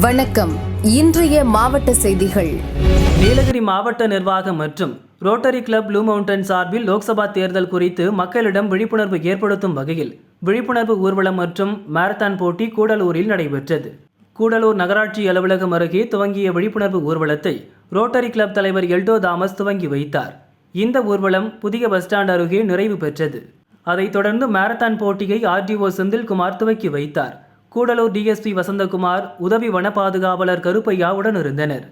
வணக்கம். இன்றைய மாவட்ட செய்திகள். நீலகிரி மாவட்ட நிர்வாகம் மற்றும் ரோட்டரி கிளப் ப்ளூ மவுண்டன் சார்பில் லோக்சபா தேர்தல் குறித்து மக்களிடம் விழிப்புணர்வு ஏற்படுத்தும் வகையில் விழிப்புணர்வு ஊர்வலம் மற்றும் மாரத்தான் போட்டி கூடலூரில் நடைபெற்றது. கூடலூர் நகராட்சி அலுவலகம் அருகே துவங்கிய விழிப்புணர்வு ஊர்வலத்தை ரோட்டரி கிளப் தலைவர் எல்டோ தாமஸ் துவங்கி வைத்தார். இந்த ஊர்வலம் புதிய பஸ் ஸ்டாண்ட் அருகே நிறைவு பெற்றது. அதைத் தொடர்ந்து மாரத்தான் போட்டியை ஆர்டிஓ செந்தில்குமார் துவக்கி வைத்தார். கூடலூர் டிஎஸ்பி வசந்தகுமார் உதவி வன பாதுகாவலர் கருப்பையா உடன் இருந்தனர்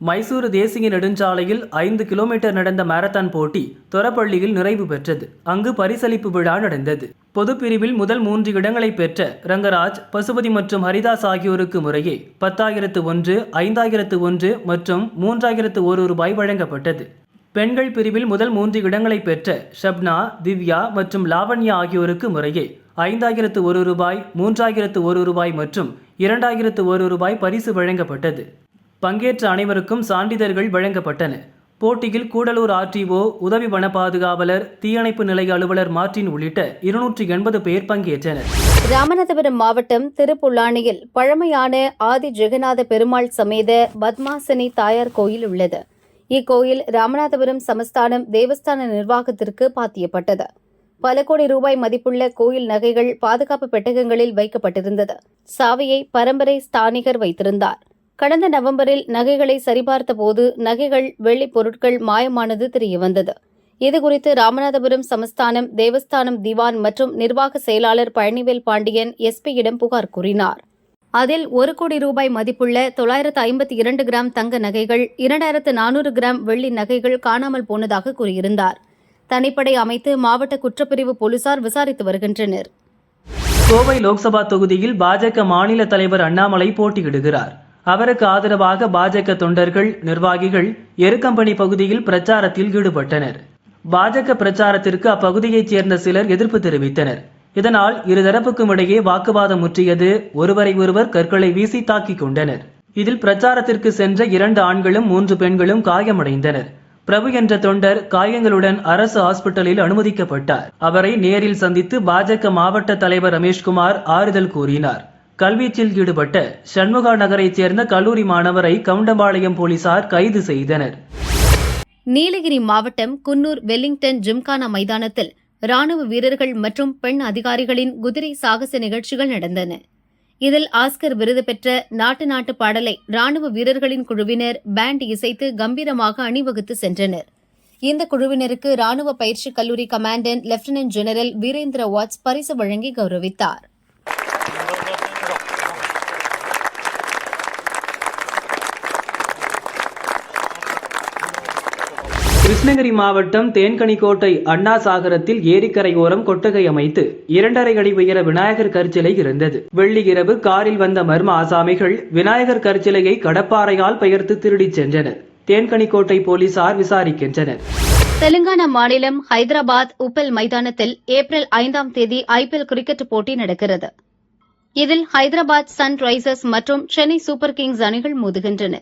மைசூரு தேசிய நெடுஞ்சாலையில் ஐந்து கிலோமீட்டர் நடந்த மாரத்தான் போட்டி தொரப்பள்ளியில் நிறைவு பெற்றது. அங்கு பரிசளிப்பு விழா நடந்தது. பொதுப்பிரிவில் முதல் மூன்று இடங்களை பெற்ற ரங்கராஜ் பசுபதி மற்றும் ஹரிதாஸ் ஆகியோருக்கு முறையே பத்தாயிரத்து ஒன்று ஐந்தாயிரத்து ஒன்று மற்றும் மூன்றாயிரத்து ஒரு ரூபாய் வழங்கப்பட்டது. பெண்கள் பிரிவில் முதல் மூன்று இடங்களை பெற்ற ஷப்னா திவ்யா மற்றும் லாவண்யா ஆகியோருக்கு முறையே ஐந்தாயிரத்து ஒரு ரூபாய் மூன்றாயிரத்து ஒரு ரூபாய் மற்றும் இரண்டாயிரத்து ஒரு ரூபாய் பரிசு வழங்கப்பட்டது. பங்கேற்ற அனைவருக்கும் சான்றிதழ்கள் வழங்கப்பட்டன. போட்டியில் கூடலூர் ஆர்டிஓ உதவி வன பாதுகாவலர் தீயணைப்பு நிலைய அலுவலர் மார்டின் உள்ளிட்ட இருநூற்றி எண்பது பேர் பங்கேற்றனர். ராமநாதபுரம் மாவட்டம் திருப்புல்லானியில் பழமையான ஆதி ஜெகநாத பெருமாள் சமேத பத்மாசனி தாயார் கோயில் உள்ளது. இக்கோயில் ராமநாதபுரம் சமஸ்தானம் தேவஸ்தான நிர்வாகத்திற்கு பாத்தியப்பட்டது. பல கோடி ரூபாய் மதிப்புள்ள கோயில் நகைகள் பாதுகாப்பு பெட்டகங்களில் வைக்கப்பட்டிருந்தது. சாவியை பரம்பரை ஸ்தானிகர் வைத்திருந்தார். கடந்த நவம்பரில் நகைகளை சரிபார்த்த போது நகைகள் வெள்ளிப் பொருட்கள் மாயமானது தெரியவந்தது. இதுகுறித்து ராமநாதபுரம் சமஸ்தானம் தேவஸ்தானம் திவான் மற்றும் நிர்வாக செயலாளர் பழனிவேல் பாண்டியன் எஸ்பியிடம் புகார் கூறினார். அதில் ஒரு கோடி ரூபாய் மதிப்புள்ள தொள்ளாயிரத்து ஐம்பத்தி இரண்டு கிராம் தங்க நகைகள் இரண்டாயிரத்து நானூறு கிராம் வெள்ளி நகைகள் காணாமல் போனதாக கூறியிருந்தார். தனிப்படை அமைத்து மாவட்ட குற்றப்பிரிவு போலீசார் விசாரித்து வருகின்றனர். கோவை லோக்சபா தொகுதியில் பாஜக மாநில தலைவர் அண்ணாமலை போட்டியிடுகிறார். அவருக்கு ஆதரவாக பாஜக தொண்டர்கள் நிர்வாகிகள் எருக்கம்பணி பகுதியில் பிரச்சாரத்தில் ஈடுபட்டனர். பாஜக பிரச்சாரத்திற்கு அப்பகுதியைச் சேர்ந்த சிலர் எதிர்ப்பு தெரிவித்தனர். இதனால் இருதரப்புக்கும் இடையே வாக்குவாதம் முற்றியது. ஒருவரை ஒருவர் கற்களை வீசி தாக்கிக் கொண்டனர். இதில் பிரச்சாரத்திற்கு சென்ற இரண்டு ஆண்களும் மூன்று பெண்களும் காயமடைந்தனர். பிரபு என்ற தொண்டர் காயங்களுடன் அரசு ஹாஸ்பிட்டலில் அனுமதிக்கப்பட்டார். அவரை நேரில் சந்தித்து பாஜக மாவட்ட தலைவர் ரமேஷ்குமார் ஆறுதல் கூறினார். கல்வீச்சில் ஈடுபட்ட சண்முகா நகரைச் சேர்ந்த கல்லூரி மாணவரை கவுண்டம்பாளையம் போலீசார் கைது செய்தனர். நீலகிரி மாவட்டம் குன்னூர் வெல்லிங்டன் ஜிம்கானா மைதானத்தில் ராணுவ வீரர்கள் மற்றும் பெண் அதிகாரிகளின் குதிரை சாகச நிகழ்ச்சிகள் நடந்தன. இதில் ஆஸ்கர் விருது பெற்ற நாட்டு நாட்டு பாடலை ராணுவ வீரர்களின் குழுவினர் பேண்ட் இசைத்து கம்பீரமாக அணிவகுத்து சென்றனர். இந்த குழுவினருக்கு ராணுவ பயிற்சி கல்லூரி commandant lieutenant general Virendra Vats பரிசு வழங்கி கௌரவித்தார். கிருஷ்ணகிரி மாவட்டம் தேன்கனிக்கோட்டை அண்ணா சாகரத்தில் ஏரிக்கரை ஓரம் கொட்டகை அமைத்து இரண்டரை அடி உயர விநாயகர் கற்சிலை இருந்தது. வெள்ளி இரவு காரில் வந்த மர்ம ஆசாமிகள் விநாயகர் கற்சிலையை கடப்பாறையால் பெயர்த்து திருடிச் சென்றனர். தேன்கனிக்கோட்டை போலீசார் விசாரிக்கின்றனர். தெலுங்கானா மாநிலம் ஹைதராபாத் உப்பல் மைதானத்தில் ஏப்ரல் ஐந்தாம் தேதி ஐபிஎல் கிரிக்கெட் போட்டி நடக்கிறது. இதில் ஹைதராபாத் சன்ரைசர்ஸ் மற்றும் சென்னை சூப்பர் கிங்ஸ் அணிகள் மோதுகின்றன.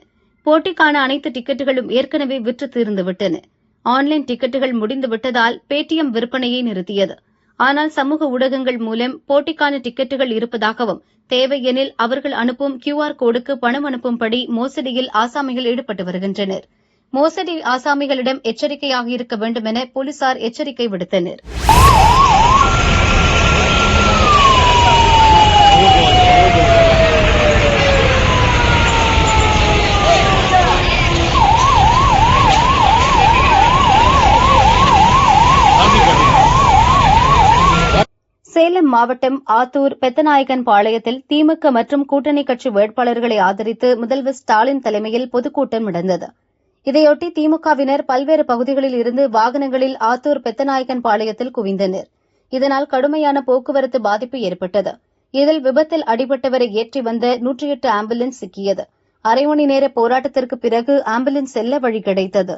போட்டிக்கான அனைத்து டிக்கெட்டுகளும் ஏற்கனவே விற்று தீர்ந்துவிட்டன. ஆன்லைன் டிக்கெட்டுகள் முடிந்து விட்டதால் பேடிஎம் விற்பனையை நிறுத்தியது. ஆனால் சமூக ஊடகங்கள் மூலம் போட்டிக்கான டிக்கெட்டுகள் இருப்பதாகவும் தேவையெனில் அவர்கள் அனுப்பும் கியூஆர் கோடுக்கு பணம் அனுப்பும்படி மோசடியில் ஆசாமிகள் ஈடுபட்டு வருகின்றனர். மோசடி ஆசாமிகளிடம் எச்சரிக்கையாக இருக்க வேண்டும் என போலீசார் எச்சரிக்கை விடுத்தனர். சேலம் மாவட்டம் ஆத்தூர் பெத்தநாயகன் பாளையத்தில் திமுக மற்றும் கூட்டணி கட்சி வேட்பாளர்களை ஆதரித்து முதல்வர் ஸ்டாலின் தலைமையில் பொதுக்கூட்டம் நடந்தது. இதையொட்டி திமுகவினர் பல்வேறு பகுதிகளில் இருந்து வாகனங்களில் ஆத்தூர் பெத்தநாயகன் பாளையத்தில் குவிந்தனர். இதனால் கடுமையான போக்குவரத்து பாதிப்பு ஏற்பட்டது. இதில் விபத்தில் அடிபட்டவரை ஏற்றி வந்த நூற்றி எட்டு ஆம்புலன்ஸ் சிக்கியது. அரை மணி நேர போராட்டத்திற்கு பிறகு ஆம்புலன்ஸ் செல்ல வழி கிடைத்தது.